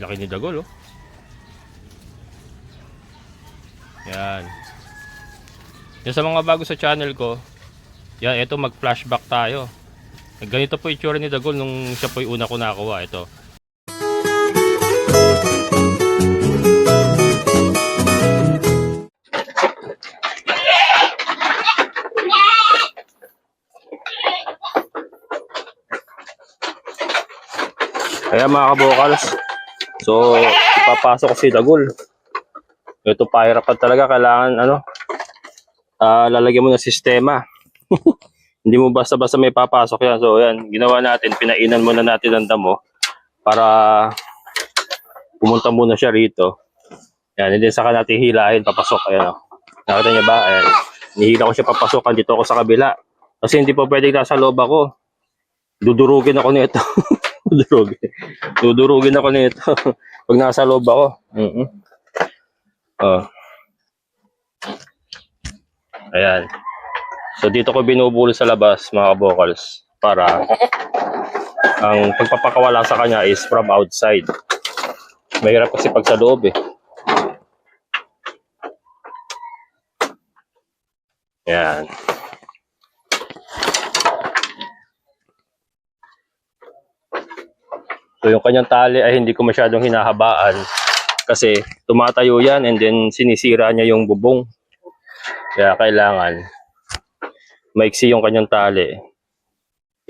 Laki ni Dagol, oh. Yan. Yan sa mga bago sa channel ko, yan, ito mag-flashback tayo. Ganito po itsura ni Dagol nung siya po yung una ko nakuha. Ito. Ayan mga kabokals. So, ipapasok ko si Dagol. Ito pahirapan talaga. Kailangan ano, ah lalagyan mo ng sistema. Hindi mo basta-basta may papasok yan. So, yan. Ginawa natin. Pinainan muna natin ang damo para pumunta muna siya rito. Yan. And then saka natin hilahin papasok. Ayan o. Nakita niya ba? Ayan. Nihila ko siya papasok. Dito ako sa kabila. Kasi hindi pa pwedeng nasa loob ako. Dudurugin ako nito. Dudurugin. Dudurugin ako nito. Pag nasa loob ako. Mm Oh. Ayan. So dito ko binubulo sa labas mga vocals para ang pagpapakawala sa kanya is from outside. Mahirap kasi pag sa loob eh. Ayan. Yung kanyang tali ay hindi ko masyadong hinahabaan kasi tumatayo yan and then sinisira niya yung bubong. Kaya kailangan maiksi yung kanyang tali.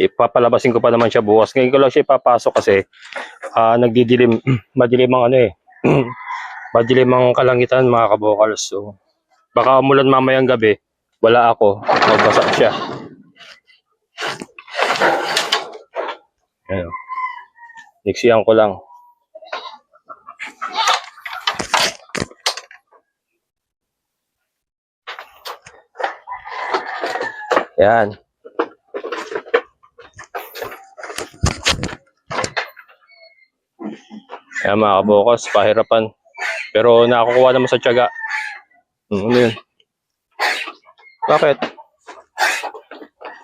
Ipapalabasin ko pa naman siya bukas. Ngayon ko lang siya ipapasok kasi ah, nagdidilim, madilim ang ano eh. madilim ang kalangitan mga kabokals. So, baka umulan mamayang gabi, wala ako, magbasa siya. Ayun. Niksiyan ko lang. Yan. Yan mga kabukos, pahirapan. Pero nakakuha naman sa tiyaga. Hmm, ano yun? Bakit?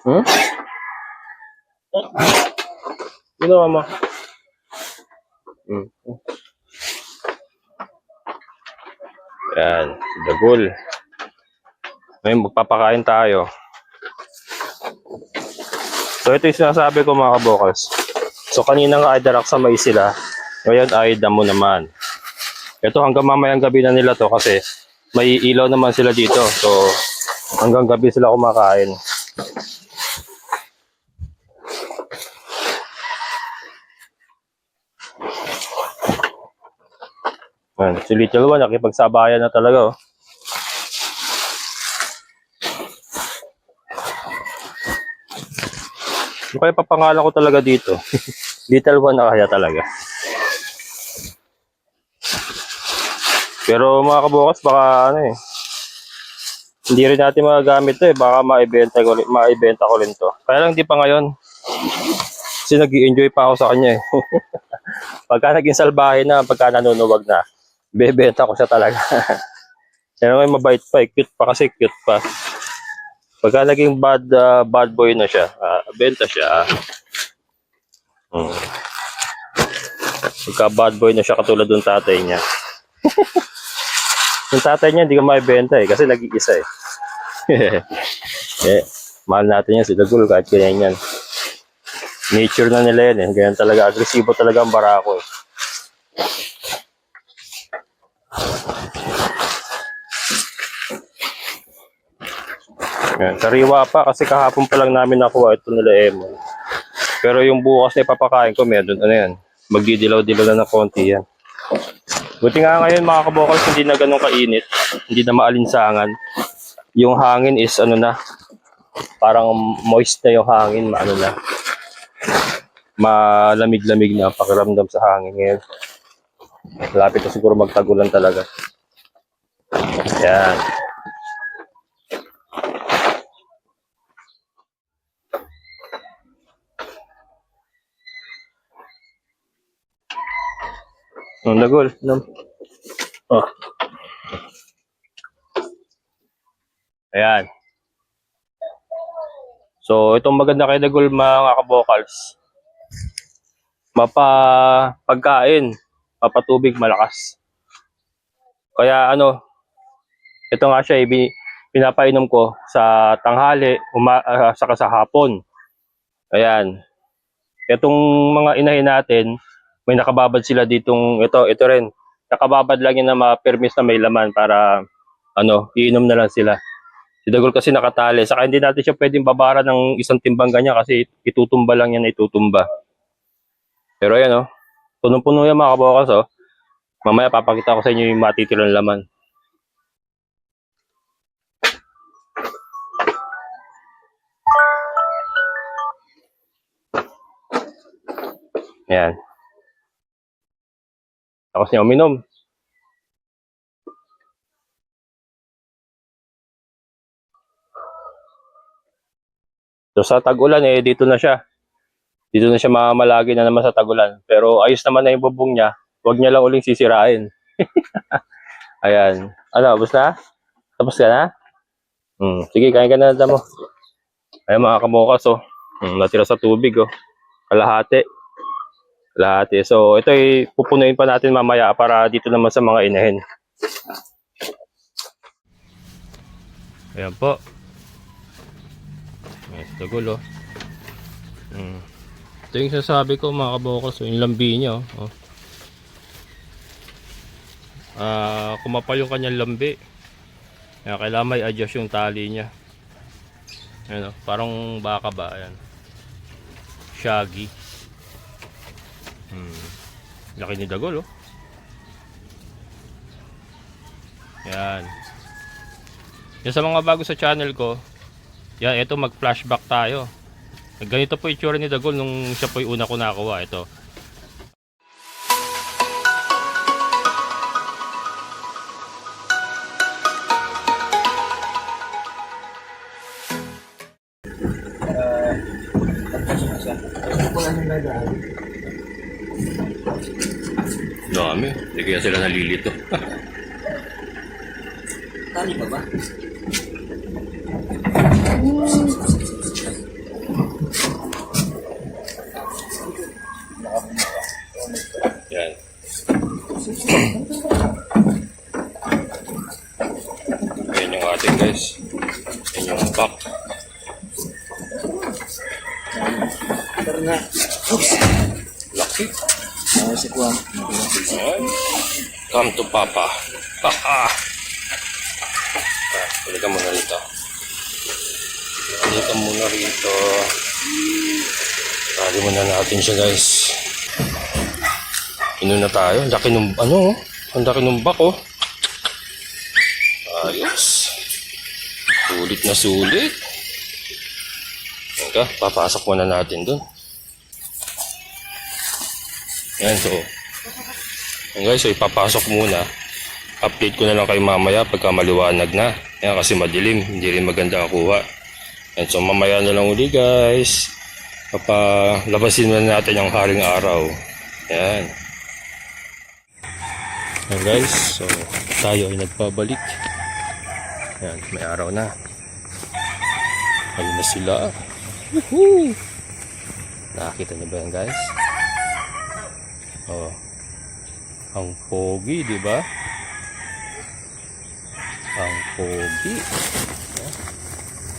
Hmm? Ginawa mo? Hmm. Yan, si Dagul. Ngayon, magpapakain tayo. So, ito yung sinasabi ko mga kabokals. So, kanina nga ay darak sa may sila. Ngayon ay damo naman. Ito hanggang mamayang gabi na nila to kasi may ilaw naman sila dito. So, hanggang gabi sila kumakain. Yan, si Little One nakipagsabayan na talaga oh. Ano kaya papangalan ko talaga dito? Little One na kaya talaga. Pero mga kabukas, baka ano eh. Hindi rin natin magagamit to eh. Baka maibenta ko, maibenta ko rin to. Kaya lang di pa ngayon. Kasi nag enjoy pa ako sa kanya eh. pagka naging salbahe na, pagka nanunuwag na, bebenta ko siya talaga. Yan naman mabait pa eh. Cute pa kasi cute pa. Pagka naging bad ah, bad boy na siya, ah, benta siya. Hmm. Pagka bad boy na siya katulad ng tatay niya. yung tatay niya hindi ko maibenta eh kasi nag-iisa eh. eh, mahal natin yan si Dagul kahit ganyan yan. Nature na nila yan eh. Ganyan talaga. Agresibo talaga ang barako eh. Yan, sariwa pa kasi kahapon pa lang namin nakuha ito nila Emon. Pero yung bukas na ipapakain ko, meron ano yan. Magdidilaw-dilaw na ng konti yan. Buti nga ngayon mga kabokals, hindi na ganun kainit. Hindi na maalinsangan. Yung hangin is ano na, parang moist na yung hangin, maano na. Malamig-lamig na pakiramdam sa hangin ngayon. Lapit na siguro magtagulan talaga. Yan. Ang dagol. No? Oh. Ayan. So, itong maganda kay Dagol mga kabokals. Mapa pagkain. papatubig malakas. Kaya ano, ito nga siya, ibi, pinapainom ko sa tanghali, uma, ah, saka sa hapon. Ayan. Itong mga inahin natin, may nakababad sila ditong, ito, ito rin. Nakababad lang yun na ma-permis na may laman para, ano, iinom na lang sila. Si Dagol kasi nakatali. Saka hindi natin siya pwedeng babara ng isang timbang ganyan kasi itutumba lang yan itutumba. Pero ayan oh, punong-puno yan mga kabakas oh. Mamaya papakita ko sa inyo yung matitirang laman. Ayan. Tapos niya uminom. So sa tag-ulan eh, dito na siya. Dito na siya mamamalagi na naman sa tag-ulan. Pero ayos naman na yung bubong niya. Huwag niya lang uling sisirain. Ayan. Ano, tapos na? Tapos ka na? Hmm. Sige, kain ka na na mo. Ayan mga kamokas oh. Hmm, natira sa tubig oh. Kalahati. Kalahati. So ito ay pupunuin pa natin mamaya para dito naman sa mga inahin. Ayan po. Yes, tagulo. Mm. Ito yung sasabi ko mga kabokos, yung lambi niya. Oh. Ah, kumapal yung kanyang lambi. Kaya kailangan may adjust yung tali niya. Ayan, oh, parang baka ba, ayan. Shaggy. Hmm. Laki ni Dagol, oh. Yan. Yan sa mga bago sa channel ko, yan, ito mag-flashback tayo. Ganito po itsura ni Dagol nung siya po yung una ko nakuha. Ito. Dami. Hindi kaya sila nalilito. Tali pa ba? Yan. Ayan yung ating guys. Ayan yung back. Pero na. Oops! Laki. Ah, si Kuwang. Ayan. Come to Papa. Haha. Ah, Halika muna rito. Halika muna rito. Tali muna natin siya guys. Ino na tayo. Laki nung, ano oh. Ang laki nung back oh. Ayos. Sulit na sulit. Teka, papasok muna natin dun. Yan, so. Guys, so ipapasok muna. Update ko na lang kayo mamaya pagka maliwanag na. Yan kasi madilim, hindi rin maganda kuha. Yan, so mamaya na lang uli guys. Papalabasin na natin ang haring araw. Yan. Yan guys, so tayo ay nagpabalik. Yan, may araw na. Ayun na sila. Woohoo! Nakakita niyo ba yan guys? Oh. Ang pogi, di ba? Ang pogi.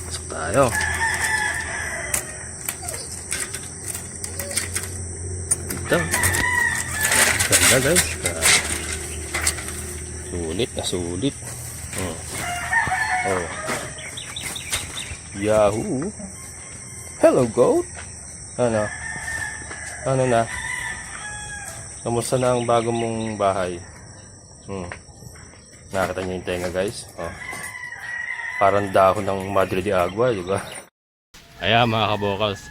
Pasok tayo. Ito. Ganda guys. Sulit na sulit. Oh. Oh. Yahoo. Hello, goat. Ano? Ano na? Kamusta na ang bago mong bahay? Hmm. Nakita niyo yung tenga, guys? Oh. Parang dahon ng Madre de Agua, di ba? Ayan, mga kabokals.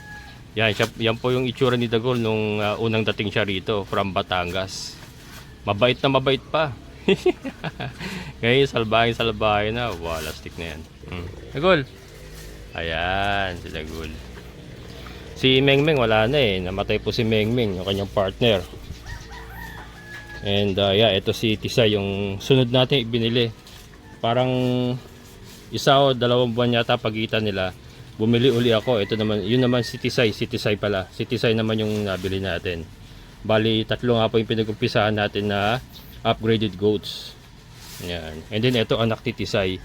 Yan, siya, yan po yung itsura ni Dagol nung uh, unang dating siya rito from Batangas. Mabait na mabait pa. Ngayon, salbahin salbahin na. Wala, stick na yan. Hmm. Dagol. Ayan, si Dagol. Si Mengmeng wala na eh. Namatay po si Mengmeng, yung kanyang partner. And uh, yeah, ito si Tisa yung sunod natin ibinili. Parang isa o dalawang buwan yata pagitan nila. Bumili uli ako. Ito naman, yun naman si Tisay, si Tisay pala. Si Tisay naman yung nabili natin. Bali, tatlo nga po yung pinag-umpisahan natin na upgraded goats. Yan. And then ito anak ni Tisay.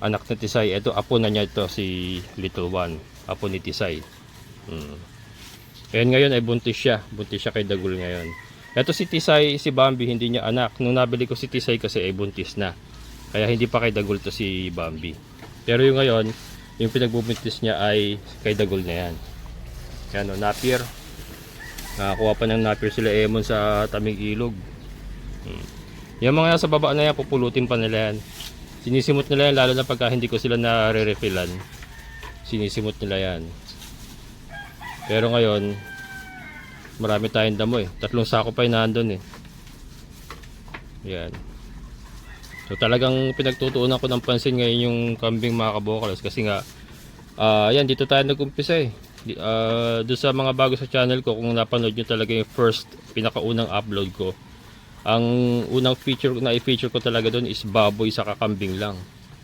Anak ni Tisay, ito apo na niya ito si Little One. Apo ni Tisay. Hmm. Ayan ngayon ay buntis siya. Buntis siya kay Dagul ngayon. Ito si Tisay, si Bambi, hindi niya anak. Nung nabili ko si Tisay kasi ay buntis na. Kaya hindi pa kay Dagul to si Bambi. Pero yung ngayon, yung pinagbubuntis niya ay kay Dagul na yan. Yan o, napier. Nakakuha pa ng napier sila Emon sa Tamig Ilog. Hmm. Yung mga nasa baba na yan, pupulutin pa nila yan. Sinisimot nila yan, lalo na pagka hindi ko sila nare-refillan. Sinisimot nila yan. Pero ngayon, marami tayong damo eh. Tatlong sako pa yung nandun eh. Yan. So talagang pinagtutuunan ko ng pansin ngayon yung kambing mga kabokalos kasi nga ah yan dito tayo nag-umpisa eh. Di, ah, doon sa mga bago sa channel ko kung napanood nyo talaga yung first pinakaunang upload ko. Ang unang feature na i-feature ko talaga doon is baboy sa kambing lang.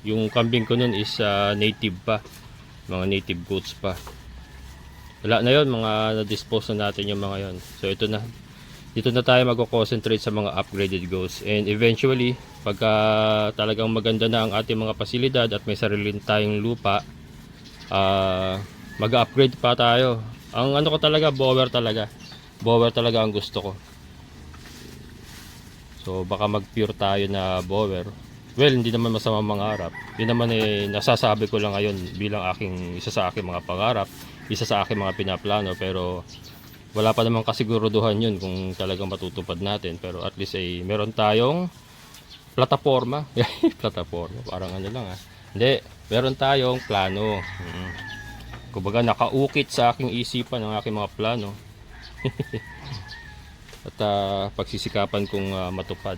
Yung kambing ko noon is ah, native pa. Mga native goats pa. Wala na yon mga na-dispose na natin yung mga yon. So ito na. Dito na tayo mag-concentrate sa mga upgraded goals. And eventually, pagka talagang maganda na ang ating mga pasilidad at may sarili tayong lupa, ah mag-upgrade pa tayo. Ang ano ko talaga, bower talaga. Bower talaga ang gusto ko. So baka mag-pure tayo na bower. Well, hindi naman masama mangarap. Yun naman eh, nasasabi ko lang ngayon bilang aking isa sa aking mga pangarap, isa sa aking mga pinaplano, pero wala pa namang kasiguruduhan yun kung talagang matutupad natin. Pero at least ay meron tayong plataforma. plataforma, parang ano lang ah. Hindi, meron tayong plano. Mm. Kumbaga nakaukit sa aking isipan ang aking mga plano. At ah, pagsisikapan kong ah, matupad.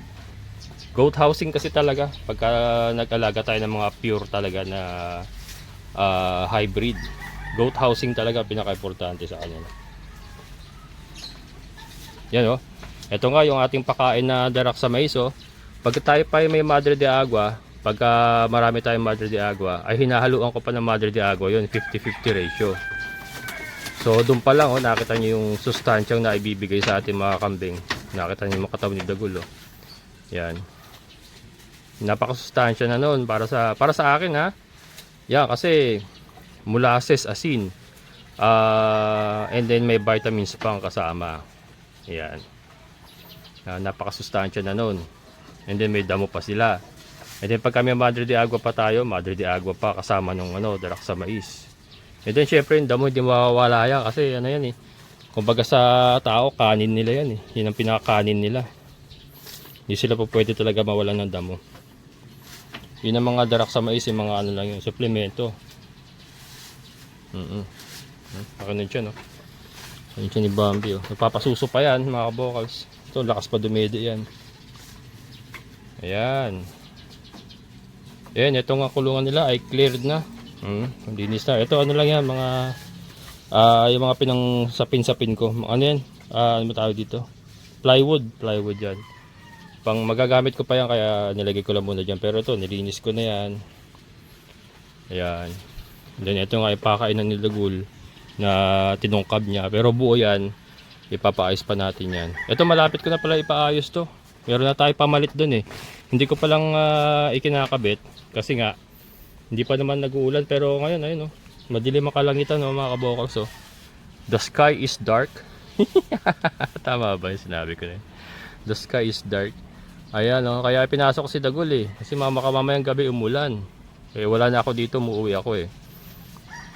Goat housing kasi talaga pagka nag-alaga tayo ng mga pure talaga na ah, hybrid. Goat housing talaga pinaka-importante sa kanila. Yan oh. Ito nga yung ating pakain na darak sa mais oh. Pag tayo pa ay may madre de agua, pagka marami tayong madre de agua, ay hinahaluan ko pa ng madre de agua yun, 50-50 ratio. So doon pa lang oh, nakita niyo yung sustansyang na ibibigay sa ating mga kambing. Nakita niyo yung mga katawan ni Dagul oh. Yan. Napakasustansya na noon para sa para sa akin ha. Yan kasi molasses asin. Ah, and then may vitamins pang kasama. Yan. Uh, napakasustansya na noon. And then may damo pa sila. And then pag kami Madre de Agua pa tayo, Madre de Agua pa kasama nung ano, darak sa mais. And then syempre yung damo hindi mawawala yan kasi ano yan eh. Kumbaga sa tao, kanin nila yan eh. Yan ang pinakakanin nila. Hindi sila po pwede talaga mawalan ng damo. Yun ang mga darak sa mais, yung mga ano lang yun, suplemento. Mm -mm. Pakinig siya no. Ayun siya ni Bambi oh. Nagpapasuso pa yan mga kabokals. Ito lakas pa dumedi yan. Ayan. Ayan, ito nga kulungan nila ay cleared na. Hmm, linis na. Ito ano lang yan, mga ah yung mga pinang sapin-sapin ko. Ano yan? Ah, ano tawag dito? Plywood, plywood yan. Pang magagamit ko pa yan kaya nilagay ko lang muna dyan. Pero ito, nilinis ko na yan. Ayan. Then ito nga ipakain ng nilagul na tinungkab niya. Pero buo yan. Ipapaayos pa natin yan. Ito malapit ko na pala ipaayos to. Meron na tayo pamalit dun eh. Hindi ko palang ah, ikinakabit. Kasi nga, hindi pa naman nag-uulan. Pero ngayon, ayun oh. Madilim ang kalangitan oh, mga kabokals oh. The sky is dark. Tama ba yung sinabi ko na yun? The sky is dark. Ayan oh, kaya pinasok si Dagul eh. Kasi mama ka mamayang gabi umulan. Eh wala na ako dito, muuwi ako eh.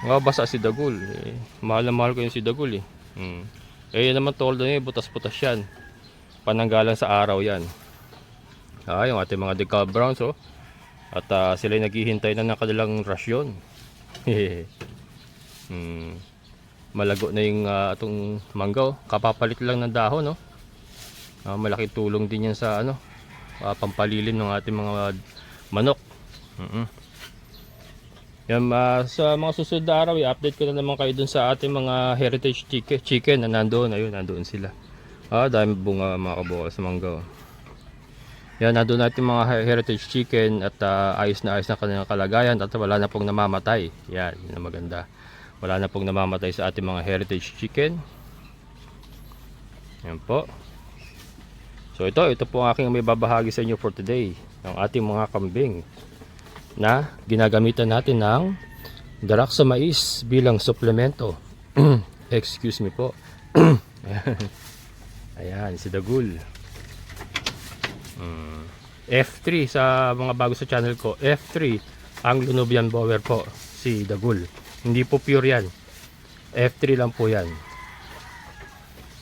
Nga basa si Dagul. Eh, mahal na mahal ko yung si Dagul eh. Hmm. Eh yun naman toldo niya, butas-butas yan. Pananggalan sa araw yan. Ah, yung ating mga decal browns oh. At ah, sila naghihintay na ng kanilang rasyon. hmm. Malago na yung ah, atong manggaw. Kapapalit lang ng dahon no. Ah, malaking tulong din yan sa ano, ah, pampalilim ng ating mga manok. Mm yan, ah, sa mga susunod na araw, i-update ko na naman kayo dun sa ating mga heritage chicken, chicken na nandoon. Ayun, nandoon sila. Ah, dami bunga mga kabuka sa mangga. oh. Yan, nandoon natin mga he- heritage chicken at ah, ayos na ayos na kanilang kalagayan at wala na pong namamatay. Yan, yun ang maganda. Wala na pong namamatay sa ating mga heritage chicken. Yan po. So ito, ito po ang aking may babahagi sa inyo for today. Ang ating mga kambing na ginagamitan natin ng darak sa mais bilang suplemento. Excuse me po. Ayan. Si Dagul. Mm. F3 sa mga bago sa channel ko. F3 ang Lunubian Bower po. Si Dagul. Hindi po pure yan. F3 lang po yan.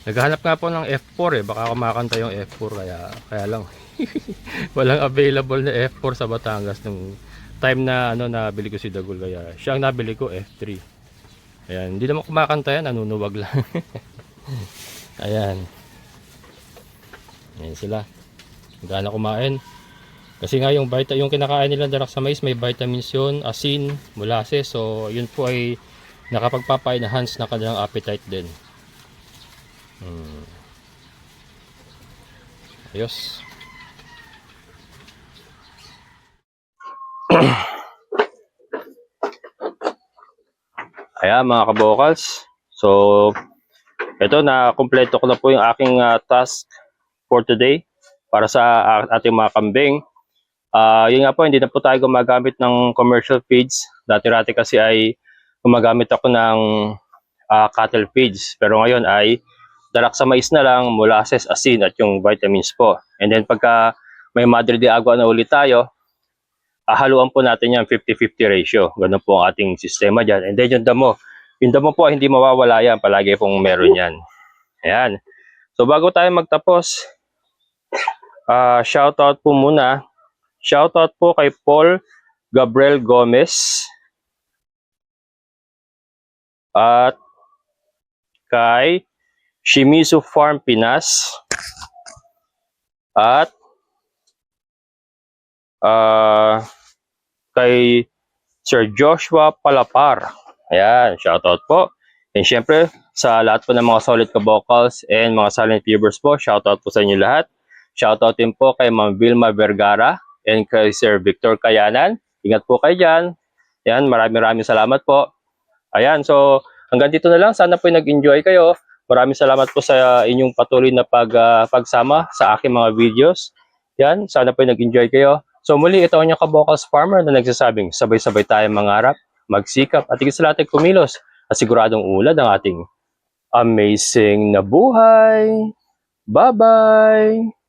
Naghahanap nga po ng F4 eh. Baka kumakanta yung F4 kaya, kaya lang. Walang available na F4 sa Batangas nung time na ano nabili ko si Dagul kaya siya ang nabili ko F3. Ayan, hindi naman kumakanta yan, nanunuwag lang. Ayan. Ayan sila. Gana kumain. Kasi nga yung vita, yung kinakain nila darak sa mais, may vitamins yun, asin, molasses. So, yun po ay nakapagpapa-enhance na kanilang appetite din. Hmm. Ayos. Ayan mga kabokals. So, ito na kumpleto ko na po yung aking ah, task for today para sa ah, ating mga kambing. Ah, yun nga po, hindi na po tayo gumagamit ng commercial feeds. Dati-rati kasi ay gumagamit ako ng ah, cattle feeds. Pero ngayon ay darak sa mais na lang, molasses, asin at yung vitamins po. And then pagka may Madre de Agua na ulit tayo, ahaluan po natin yan 50-50 ratio. Ganun po ang ating sistema dyan. And then yung damo, yung damo po hindi mawawala yan. Palagi pong meron yan. Ayan. So bago tayo magtapos, ah shoutout po muna. Shoutout po kay Paul Gabriel Gomez. At kay Shimizu Farm Pinas. At ah kay Sir Joshua Palapar. Ayan, shoutout po. And syempre, sa lahat po ng mga solid ka-vocals and mga silent viewers po, shoutout po sa inyo lahat. Shoutout din po kay Ma'am Vilma Vergara and kay Sir Victor Kayanan. Ingat po kayo dyan. Ayan, maraming maraming salamat po. Ayan, so hanggang dito na lang. Sana po nag-enjoy kayo. Maraming salamat po sa inyong patuloy na pag, ah, pagsama sa aking mga videos. Yan, sana po nag-enjoy kayo. So muli, ito ang inyong kabokals farmer na nagsasabing sabay-sabay tayong mangarap, magsikap at higit sa lahat kumilos at siguradong ulad ang ating amazing na buhay. Bye-bye!